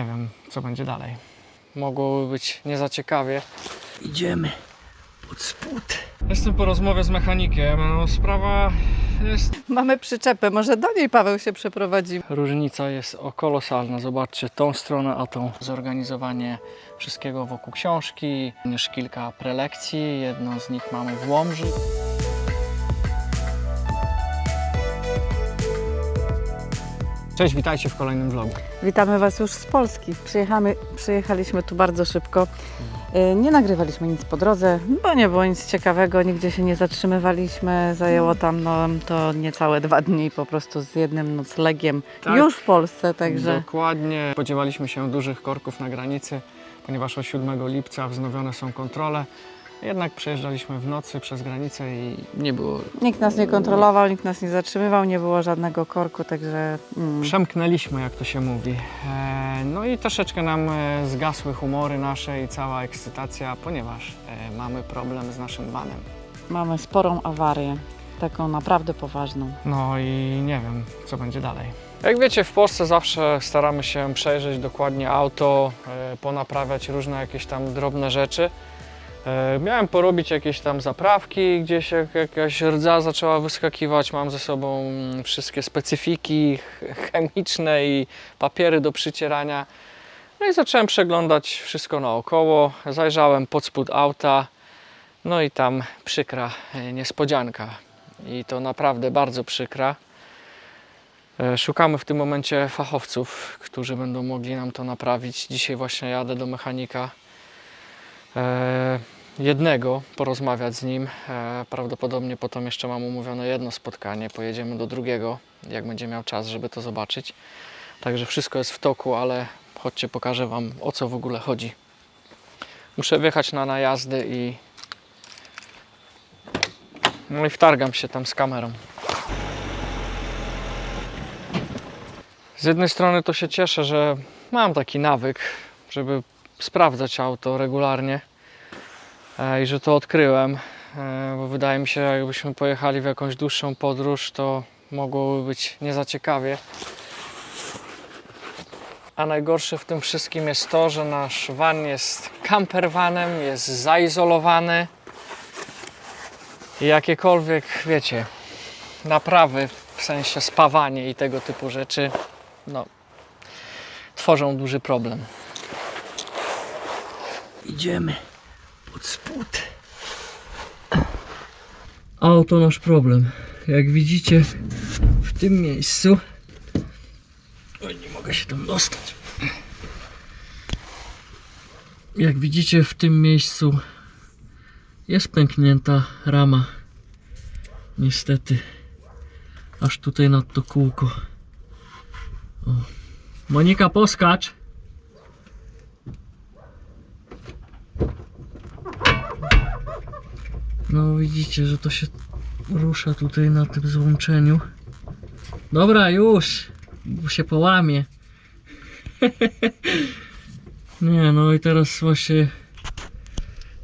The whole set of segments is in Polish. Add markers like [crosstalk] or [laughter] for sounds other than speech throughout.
nie wiem, co będzie dalej. Mogłoby być nie za ciekawie. Idziemy pod spód. Jestem po rozmowie z mechanikiem. No, sprawa jest. Mamy przyczepę, może do niej Paweł się przeprowadzi. Różnica jest o kolosalna. Zobaczcie tą stronę, a tą zorganizowanie wszystkiego wokół książki. Już kilka prelekcji. Jedną z nich mamy w Łomży. Cześć, witajcie w kolejnym vlogu. Witamy Was już z Polski. Przyjechamy, przyjechaliśmy tu bardzo szybko. Y, Nie nagrywaliśmy nic po drodze, bo nie było nic ciekawego, nigdzie się nie zatrzymywaliśmy. Zajęło tam no, to niecałe dwa dni po prostu z jednym noclegiem Tak. już w Polsce, także Dokładnie. Spodziewaliśmy się dużych korków na granicy, ponieważ od 7 lipca wznowione są kontrole. Jednak przejeżdżaliśmy w nocy przez granicę i nie było. nikt nas nie kontrolował, nikt nas nie zatrzymywał, nie było żadnego korku, także mm, Przemknęliśmy, jak to się mówi. E, No i troszeczkę nam e, zgasły humory nasze i cała ekscytacja, ponieważ e, mamy problem z naszym vanem. mamy sporą awarię, taką naprawdę poważną. No i nie wiem, co będzie dalej. Jak wiecie, w Polsce zawsze staramy się przejrzeć dokładnie auto, ponaprawiać różne jakieś tam drobne rzeczy. E, Miałem porobić jakieś tam zaprawki, gdzieś jak jakaś rdza zaczęła wyskakiwać. Mam ze sobą wszystkie specyfiki ch- chemiczne i papiery do przycierania. No i zacząłem przeglądać wszystko naokoło. Zajrzałem pod spód auta. No i tam przykra e, niespodzianka. I to naprawdę bardzo przykra. E, Szukamy w tym momencie fachowców, którzy będą mogli nam to naprawić. Dzisiaj właśnie jadę do mechanika jednego, porozmawiać z nim. E, Prawdopodobnie potem jeszcze mam umówione jedno spotkanie. Pojedziemy do drugiego, jak będzie miał czas, żeby to zobaczyć. Także wszystko jest w toku, ale chodźcie, pokażę Wam o co w ogóle chodzi. Muszę wjechać na najazdy i no i wtargam się tam z kamerą. Z jednej strony to się cieszę, że mam taki nawyk, żeby sprawdzać auto regularnie e, i że to odkryłem, e, bo wydaje mi się, jakbyśmy pojechali w jakąś dłuższą podróż, to mogłoby być nie za ciekawie. A najgorsze w tym wszystkim jest to, że nasz van jest campervanem, jest zaizolowany i jakiekolwiek, wiecie, naprawy, w sensie spawanie i tego typu rzeczy, no, tworzą duży problem. Idziemy pod spód. Auto nasz problem. Jak widzicie, w tym miejscu. Oj, nie mogę się tam dostać. Jak widzicie, w tym miejscu jest pęknięta rama. Niestety. Aż tutaj nad to kółko. O. Monika, poskacz. No widzicie, że to się rusza tutaj na tym złączeniu. Dobra, już. Bo się połamie. [laughs] Nie, no i teraz właśnie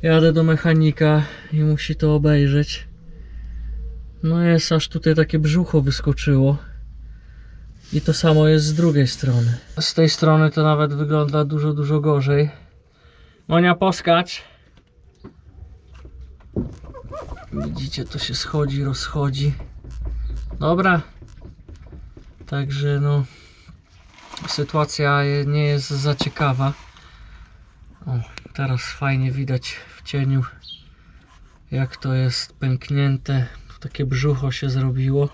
jadę do mechanika i musi to obejrzeć. No jest aż tutaj takie brzucho wyskoczyło. I to samo jest z drugiej strony. Z tej strony to nawet wygląda dużo, dużo gorzej. Monia, poskacz. Widzicie, to się schodzi, rozchodzi. Dobra. Także no, sytuacja nie jest za ciekawa. O, teraz fajnie widać w cieniu, jak to jest pęknięte. Takie brzucho się zrobiło.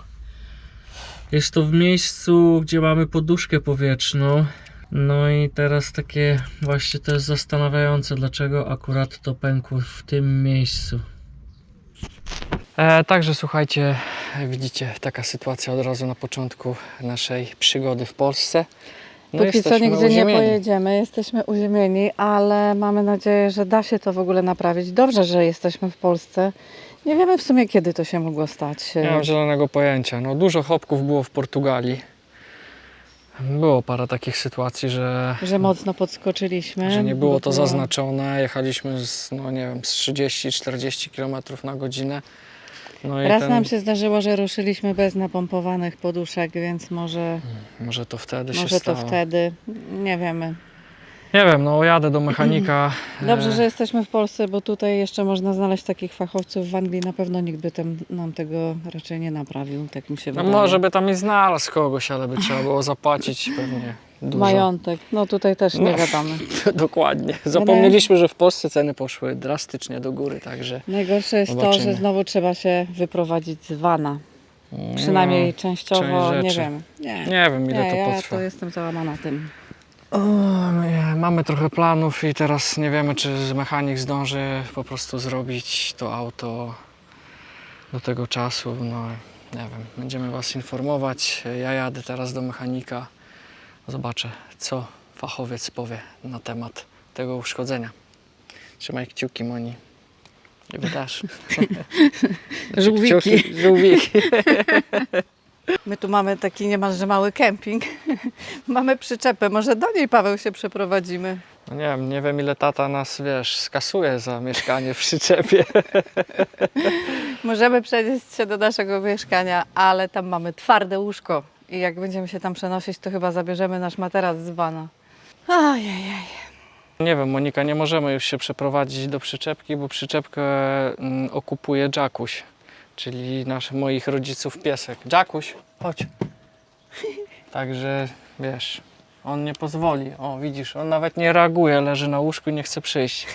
Jest to w miejscu, gdzie mamy poduszkę powietrzną. No i teraz takie właśnie to jest zastanawiające, dlaczego akurat to pękło w tym miejscu. E, także słuchajcie, widzicie, taka sytuacja od razu na początku naszej przygody w Polsce. No Póki co nigdzie nie uziemieni. pojedziemy, jesteśmy uziemieni, ale mamy nadzieję, że da się to w ogóle naprawić. Dobrze, że jesteśmy w Polsce. Nie wiemy w sumie, kiedy to się mogło stać. Nie mam zielonego pojęcia. No, dużo chopków było w Portugalii. Było parę takich sytuacji, że, Że mocno podskoczyliśmy. że nie było to zaznaczone. Jechaliśmy z, no nie wiem, z 30-40 km na godzinę. No Raz ten, nam się zdarzyło, że ruszyliśmy bez napompowanych poduszek, więc może, może to wtedy się może to stało. wtedy, nie wiemy. Nie wiem, no jadę do mechanika. [clears throat] Dobrze, e, że jesteśmy w Polsce, bo tutaj jeszcze można znaleźć takich fachowców. W Anglii na pewno nikt by tam, nam tego raczej nie naprawił, tak mi się No wydaje. może by tam i znalazł kogoś, ale by trzeba było zapłacić pewnie dużo. Majątek, no tutaj też nie No. wiadomo. [laughs] Dokładnie. Zapomnieliśmy, że w Polsce ceny poszły drastycznie do góry, także Najgorsze jest to, Zobaczymy. że znowu trzeba się wyprowadzić z vana. Przynajmniej częściowo, No, nie wiem. Nie, nie wiem ile nie to ja potrwa. to jestem załamana tym. O, nie, mamy trochę planów i teraz nie wiemy, czy mechanik zdąży po prostu zrobić to auto do tego czasu. No nie wiem, będziemy Was informować. Ja jadę teraz do mechanika. Zobaczę, co fachowiec powie na temat tego uszkodzenia. Trzymaj kciuki, Moni. I Wy też. Żółwiki. Kciuki, żółwiki. [laughs] My tu mamy taki niemalże mały kemping. [laughs] mamy przyczepę, może do niej Paweł się przeprowadzimy. No nie wiem, nie wiem ile tata nas, wiesz, skasuje za mieszkanie w przyczepie. [laughs] Możemy przenieść się do naszego mieszkania, ale tam mamy twarde łóżko. I jak będziemy się tam przenosić, to chyba zabierzemy nasz materac z vana. Ajajaj. Nie wiem, Monika, nie możemy już się przeprowadzić do przyczepki, bo przyczepkę mm, okupuje Jackuś, czyli nasz, moich rodziców piesek. Jackuś, chodź. [laughs] Także wiesz, on nie pozwoli. O, widzisz, on nawet nie reaguje, leży na łóżku i nie chce przyjść. [laughs]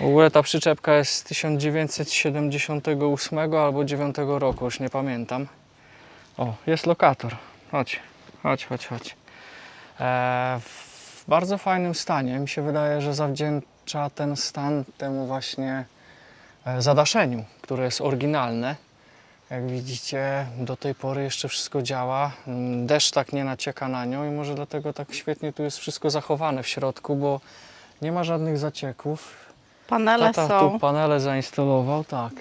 W ogóle ta przyczepka jest z 1978 albo 9 roku, już nie pamiętam. O, jest lokator. Chodź, chodź, chodź, chodź. E, w bardzo fajnym stanie. Mi się wydaje, że zawdzięcza ten stan temu właśnie e, zadaszeniu, które jest oryginalne. Jak widzicie, do tej pory jeszcze wszystko działa. Mm, Deszcz tak nie nacieka na nią i może dlatego tak świetnie tu jest wszystko zachowane w środku, bo nie ma żadnych zacieków. Panele Tata są tu panele zainstalował, tak.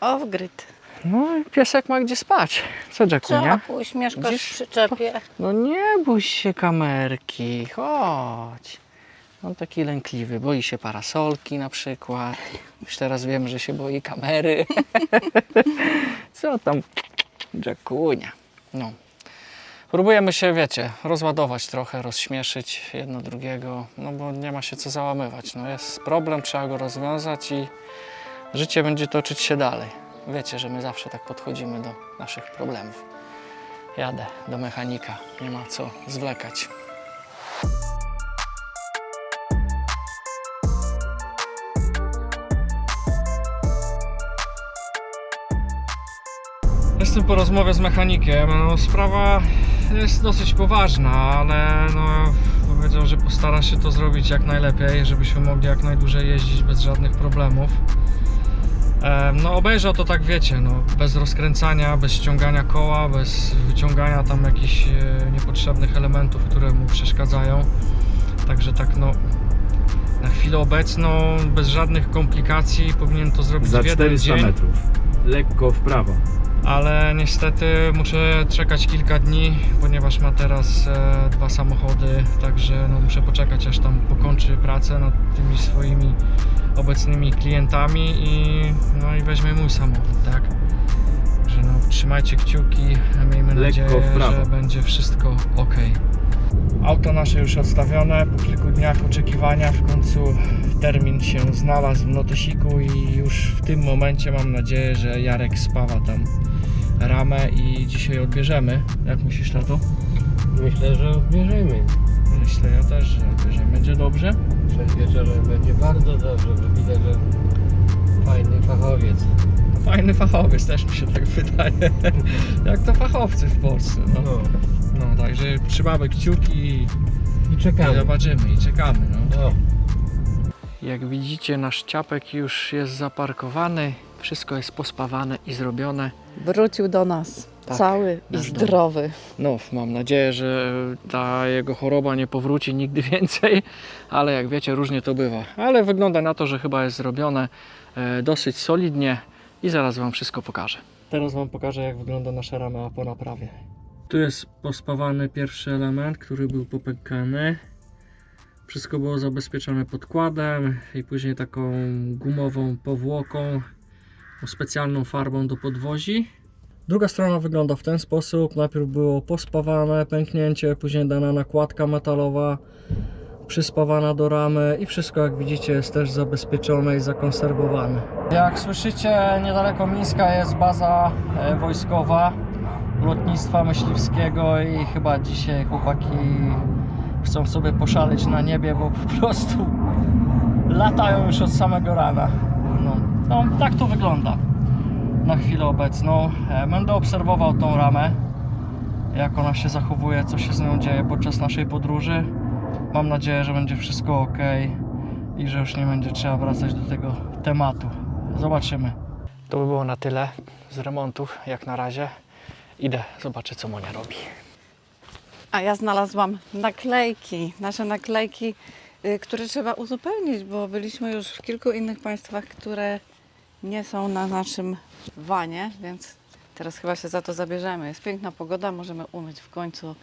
off-grid. No i piesek ma gdzie spać. Co, Jacku, nie? Czakuś, mieszkasz Gdzieś- w przyczepie. No nie bój się kamerki, chodź. On taki lękliwy, boi się parasolki na przykład. Już teraz wiem, że się boi kamery. [laughs] Co tam? Jackunia. No. Próbujemy się, wiecie, rozładować trochę, rozśmieszyć jedno drugiego, no bo nie ma się co załamywać. No jest problem, trzeba go rozwiązać i życie będzie toczyć się dalej. Wiecie, że my zawsze tak podchodzimy do naszych problemów. Jadę do mechanika, nie ma co zwlekać. Jestem po rozmowie z mechanikiem. No, sprawa jest dosyć poważna, ale no, powiedział, że postara się to zrobić jak najlepiej, żebyśmy mogli jak najdłużej jeździć bez żadnych problemów. No obejrzał to tak wiecie, no, bez rozkręcania, bez ściągania koła, bez wyciągania tam jakichś e, niepotrzebnych elementów, które mu przeszkadzają. Także tak no na chwilę obecną bez żadnych komplikacji powinien to zrobić Za w jeden 400 dzień, metrów. Lekko w prawo. Ale niestety muszę czekać kilka dni, ponieważ ma teraz e, dwa samochody, także no, muszę poczekać aż tam pokończy pracę nad tymi swoimi obecnymi klientami i, no, i weźmie mój samochód, tak? Że no, trzymajcie kciuki, miejmy Lekko nadzieję, że będzie wszystko ok. Auto nasze już odstawione, po kilku dniach oczekiwania w końcu termin się znalazł w notesiku i już w tym momencie mam nadzieję, że Jarek spawa tam ramę i dzisiaj odbierzemy. Jak myślisz tato? Myślę, że odbierzemy. Myślę ja też, że odbierzemy. Będzie dobrze? Przed wieczorem będzie bardzo dobrze, bo widzę, że fajny fachowiec. Fajny fachowiec, też mi się tak wydaje. [laughs] Jak to fachowcy w Polsce. No, No. Także trzymamy kciuki i, I i czekamy. zobaczymy i czekamy. No. No. Jak widzicie, nasz ciapek już jest zaparkowany. Wszystko jest pospawane i zrobione. Wrócił do nas Tak, cały i zdrowy. No, mam nadzieję, że ta jego choroba nie powróci nigdy [laughs] więcej, ale jak wiecie, różnie to bywa. Ale wygląda na to, że chyba jest zrobione e, dosyć solidnie i zaraz Wam wszystko pokażę. Teraz Wam pokażę, jak wygląda nasza rama po naprawie. Tu jest pospawany pierwszy element, który był popękany. Wszystko było zabezpieczone podkładem i później taką gumową powłoką, specjalną farbą do podwozi. Druga strona wygląda w ten sposób. Najpierw było pospawane, pęknięcie, później dana nakładka metalowa. przyspawana do ramy i wszystko jak widzicie jest też zabezpieczone i zakonserwowane. Jak słyszycie niedaleko Mińska jest baza e, wojskowa lotnictwa myśliwskiego i chyba dzisiaj chłopaki chcą sobie poszaleć na niebie, bo po prostu latają już od samego rana. No, no tak to wygląda na chwilę obecną. E, Będę obserwował tą ramę, jak ona się zachowuje, co się z nią dzieje podczas naszej podróży. Mam nadzieję, że będzie wszystko ok i że już nie będzie trzeba wracać do tego tematu. Zobaczymy. To by było na tyle z remontów, jak na razie. Idę, zobaczę co Monia robi. A ja znalazłam naklejki, nasze naklejki, y, które trzeba uzupełnić, bo byliśmy już w kilku innych państwach, które nie są na naszym wanie, więc teraz chyba się za to zabierzemy. Jest piękna pogoda, możemy umyć w końcu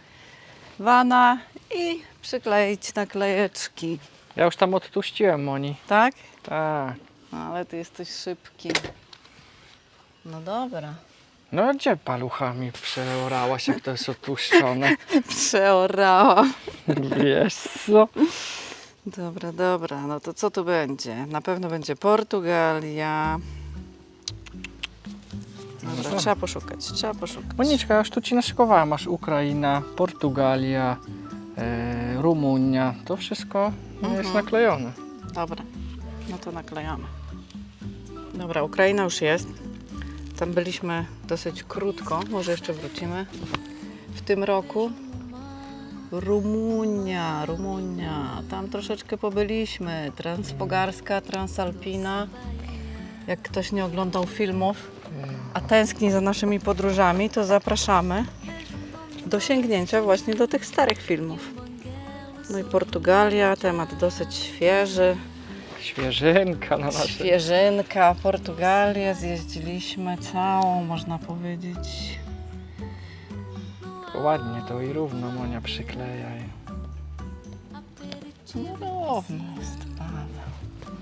wana i przykleić naklejeczki, Ja już tam odtuściłem Moni. tak? Tak. No, ale ty jesteś szybki. No dobra. No a gdzie paluchami przeorałaś, jak to jest otłuszczone? Przeorała. [laughs] Wiesz co? Dobra, dobra. No to co tu będzie? Na pewno będzie Portugalia. Dobra, Dobra. trzeba poszukać, trzeba poszukać. Moniczka, już tu ci naszykowałem. Masz Ukraina, Portugalia, e, Rumunia. To wszystko jest Mhm. naklejone. Dobra, no to naklejamy. Dobra, Ukraina już jest. Tam byliśmy dosyć krótko, może jeszcze wrócimy. W tym roku Rumunia, Rumunia. Tam troszeczkę pobyliśmy. Transpogarska, Transalpina. Jak ktoś nie oglądał filmów, a tęskni za naszymi podróżami, to zapraszamy do sięgnięcia właśnie do tych starych filmów. No i Portugalia, temat dosyć świeży. Świeżynka na nasze. Świeżynka, Portugalię zjeździliśmy całą, można powiedzieć. Ładnie to i równo Monia przykleja. No równo jest pana.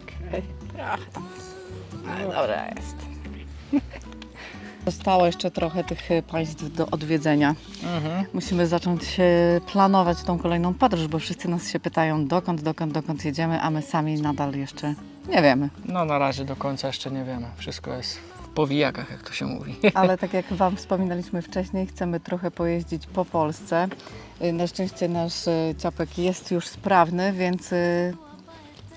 Okay. Dobra jest. Zostało jeszcze trochę tych e, państw do odwiedzenia. Mhm. Musimy zacząć e, planować tą kolejną podróż, bo wszyscy nas się pytają dokąd, dokąd, dokąd jedziemy, a my sami nadal jeszcze nie wiemy. No na razie do końca jeszcze nie wiemy. Wszystko jest w powijakach, jak to się mówi. [laughs] Ale tak jak Wam wspominaliśmy wcześniej, chcemy trochę pojeździć po Polsce. Y, Na szczęście nasz ciapek jest już sprawny, więc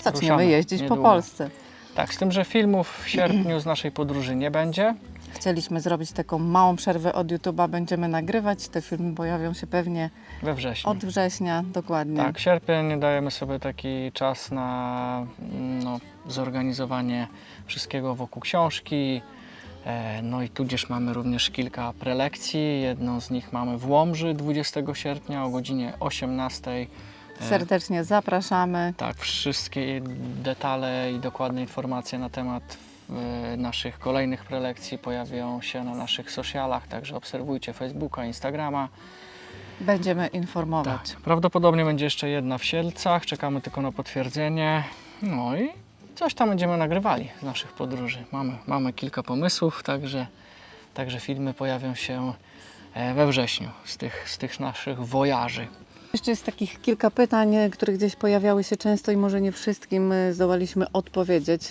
zaczniemy Ruszamy jeździć niedługo. po Polsce. Tak, z tym, że filmów w sierpniu z naszej podróży nie będzie. Chcieliśmy zrobić taką małą przerwę od YouTube'a, będziemy nagrywać. Te filmy pojawią się pewnie We wrześniu. od września, dokładnie. Tak, sierpień dajemy sobie taki czas na no, zorganizowanie wszystkiego wokół książki. E, No i tudzież mamy również kilka prelekcji. Jedną z nich mamy w Łomży 20 sierpnia o godzinie 18. E, Serdecznie zapraszamy. Tak, wszystkie detale i dokładne informacje na temat naszych kolejnych prelekcji pojawią się na naszych socialach, także obserwujcie Facebooka, Instagrama. Będziemy informować. Tak, prawdopodobnie będzie jeszcze jedna w Sielcach, czekamy tylko na potwierdzenie. No i coś tam będziemy nagrywali z naszych podróży. Mamy, mamy kilka pomysłów, także, także filmy pojawią się e, we wrześniu z tych, z tych naszych wojaży. Jeszcze jest takich kilka pytań, e, które gdzieś pojawiały się często i może nie wszystkim e, zdołaliśmy odpowiedzieć.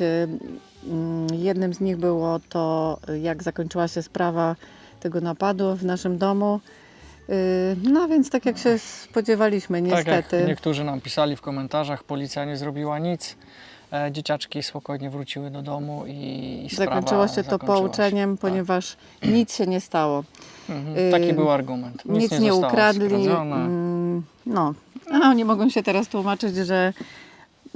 Mm, Jednym z nich było to, jak zakończyła się sprawa tego napadu w naszym domu. E, No więc tak jak się spodziewaliśmy, Tak niestety. jak niektórzy nam pisali w komentarzach, policja nie zrobiła nic. E, dzieciaczki spokojnie wróciły do domu i, i sprawa Zakończyło się to pouczeniem, Tak. ponieważ nic się nie stało. Mhm, taki y, był argument. Nic, Nic, nie, nie, ukradli. mm, No, a oni mogą się teraz tłumaczyć, że.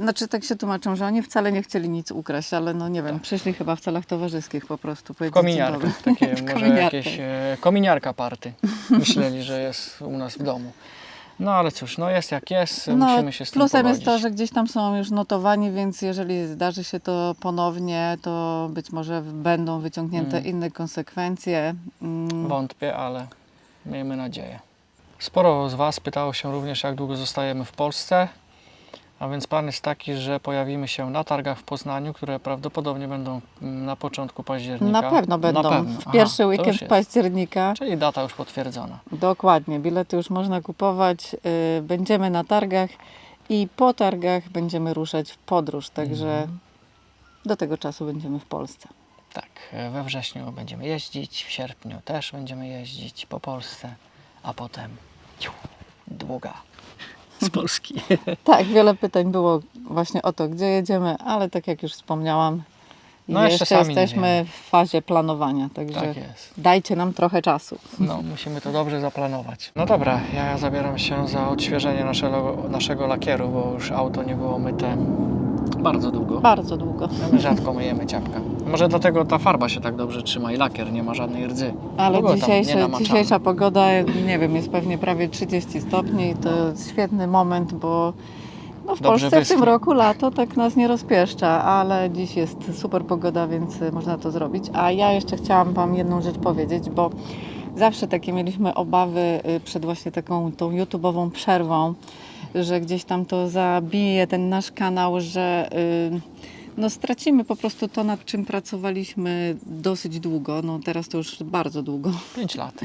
Znaczy tak się tłumaczą, że oni wcale nie chcieli nic ukraść, ale no nie wiem, Tak. przyszli chyba w celach towarzyskich po prostu. Kominiarka, takie [laughs] może jakieś e, kominiarka party. Myśleli, że jest u nas w domu. No ale cóż, no jest jak jest, No, musimy się z tym Plusem jest pogodzić. to, że gdzieś tam są już notowani, więc jeżeli zdarzy się to ponownie, to być może będą wyciągnięte Mm. inne konsekwencje. Mm, Wątpię, ale miejmy nadzieję. Sporo z Was pytało się również, jak długo zostajemy w Polsce. A więc plan jest taki, że pojawimy się na targach w Poznaniu, które prawdopodobnie będą mm, na początku października. Na pewno będą. pewno. W Aha, pierwszy już weekend października. Czyli data już potwierdzona. Dokładnie, bilety już można kupować. y, Będziemy na targach I po targach będziemy ruszać w podróż, także Mhm. do tego czasu będziemy w Polsce. Tak, we wrześniu będziemy jeździć, w sierpniu też będziemy jeździć po Polsce, a potem ciu, długa z Polski. [laughs] Tak, wiele pytań było właśnie o to, gdzie jedziemy, ale tak jak już wspomniałam, No, jeszcze jeszcze jesteśmy w fazie planowania, także tak jest. dajcie nam trochę czasu. No, musimy to dobrze zaplanować. No dobra, ja zabieram się za odświeżenie naszego, naszego lakieru, bo już auto nie było myte bardzo długo. Bardzo długo. My rzadko myjemy ciapka. Może dlatego ta farba się tak dobrze trzyma i lakier nie ma żadnej rdzy. Ale Długo tam nie dzisiejsze, namaczamy. dzisiejsza pogoda, nie wiem, jest pewnie prawie 30 stopni i to jest świetny moment, bo no w Dobrze Polsce w tym wyschnie. roku lato tak nas nie rozpieszcza, ale dziś jest super pogoda, więc y, można to zrobić. A ja jeszcze chciałam Wam jedną rzecz powiedzieć, bo zawsze takie mieliśmy obawy y, przed właśnie taką tą YouTube'ową przerwą, że gdzieś tam to zabije ten nasz kanał, że y, no stracimy po prostu to, nad czym pracowaliśmy dosyć długo, no teraz to już bardzo długo. 5 lat.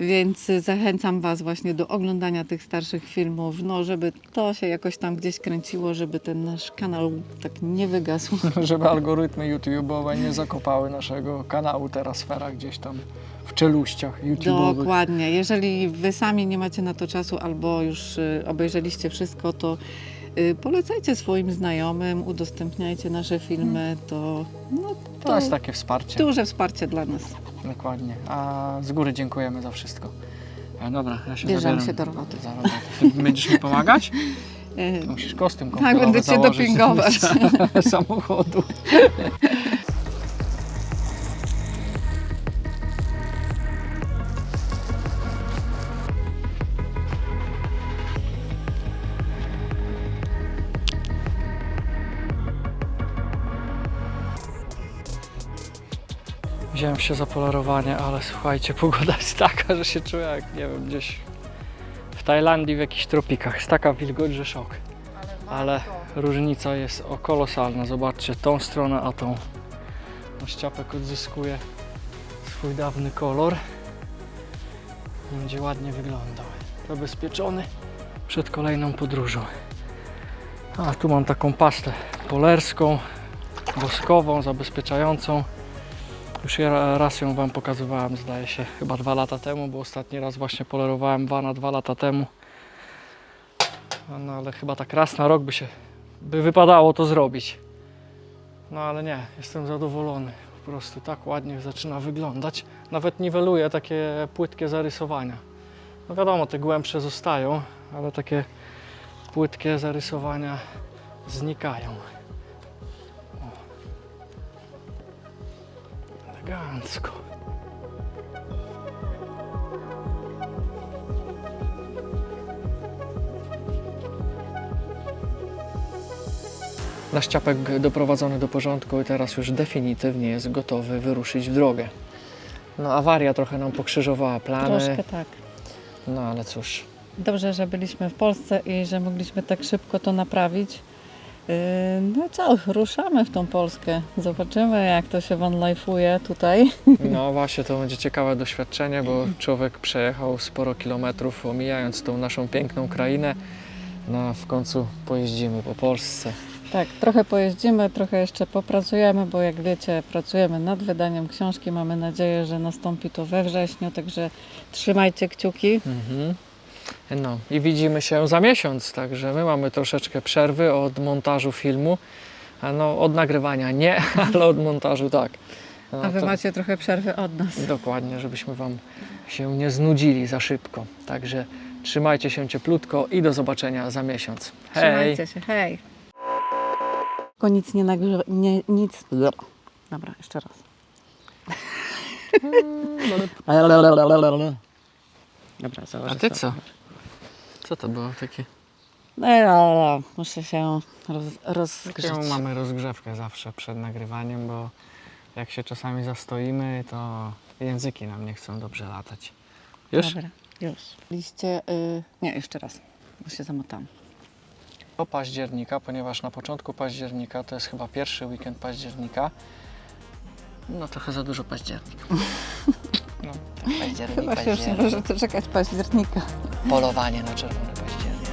Więc zachęcam Was właśnie do oglądania tych starszych filmów, no żeby to się jakoś tam gdzieś kręciło, żeby ten nasz kanał tak nie wygasł. [laughs] Żeby algorytmy YouTube'owe nie zakopały naszego kanału Terasfera gdzieś tam w czeluściach YouTube'owych. Dokładnie. Jeżeli Wy sami nie macie na to czasu albo już y, obejrzeliście wszystko, to polecajcie swoim znajomym, udostępniajcie nasze filmy, to, no, to, To jest takie wsparcie. duże wsparcie dla nas. Dokładnie. A z góry dziękujemy za wszystko. E, dobra, ja się Bierzemy zabieram się do roboty. Za robotę. Ty Będziesz mi pomagać? [laughs] Y, Musisz kostium Tak, kąpielowy będę cię założyć dopingować. do [laughs] samochodu. [laughs] Wziąłem się za polerowanie, ale słuchajcie, pogoda jest taka, że się czuję jak, nie wiem, gdzieś w Tajlandii w jakichś tropikach. Jest taka wilgoć, że szok. Ale różnica jest kolosalna. Zobaczcie tą stronę, a tą. No, Ściapek odzyskuje swój dawny kolor. Będzie ładnie wyglądał. Zabezpieczony przed kolejną podróżą. A tu mam taką pastę polerską, woskową, zabezpieczającą. Już raz ją Wam pokazywałem, zdaje się, chyba dwa lata temu, bo ostatni raz właśnie polerowałem wana dwa lata temu. No ale chyba tak raz na rok by się by wypadało to zrobić. No ale nie, jestem zadowolony. Po prostu tak ładnie zaczyna wyglądać. Nawet niweluję takie płytkie zarysowania. No wiadomo, te głębsze zostają, ale takie płytkie zarysowania znikają. Elegancko. Nasz ciapek doprowadzony do porządku i teraz już definitywnie jest gotowy wyruszyć w drogę. No awaria trochę nam pokrzyżowała plany, Troszkę tak. no ale cóż, Dobrze, że byliśmy w Polsce i że mogliśmy tak szybko to naprawić. Yy, No i co, ruszamy w tą Polskę. Zobaczymy, jak to się vanlife'uje tutaj. no właśnie to będzie ciekawe doświadczenie, bo człowiek przejechał sporo kilometrów, omijając tą naszą piękną krainę. No a w końcu pojeździmy po Polsce. Tak, trochę pojeździmy, trochę jeszcze popracujemy, bo jak wiecie, pracujemy nad wydaniem książki. Mamy nadzieję, że nastąpi to we wrześniu, także trzymajcie kciuki. Mhm. No i widzimy się za miesiąc, także my mamy troszeczkę przerwy od montażu filmu. A no od nagrywania nie, [laughs] ale od montażu tak. No, A wy to- macie trochę przerwy od nas. Dokładnie, żebyśmy Wam się nie znudzili za szybko. Także trzymajcie się cieplutko i do zobaczenia za miesiąc. Hej! Trzymajcie się, hej! Tylko nic nie nagrywa, nie, nic... Dobra, jeszcze raz. [laughs] Dobra, założę A Ty co? Co to było takie? No, no, no, muszę się roz, rozgrzeć. Taką mamy rozgrzewkę zawsze przed nagrywaniem, bo jak się czasami zastoimy, to języki nam nie chcą dobrze latać. Już? Dobra, już. Liście, y, nie, jeszcze raz, bo się zamotałam. Do października, ponieważ na początku października to jest chyba pierwszy weekend października. No trochę za dużo październik. [laughs] No, Październik, Chyba się już nie może doczekać października. Polowanie na czerwony październik.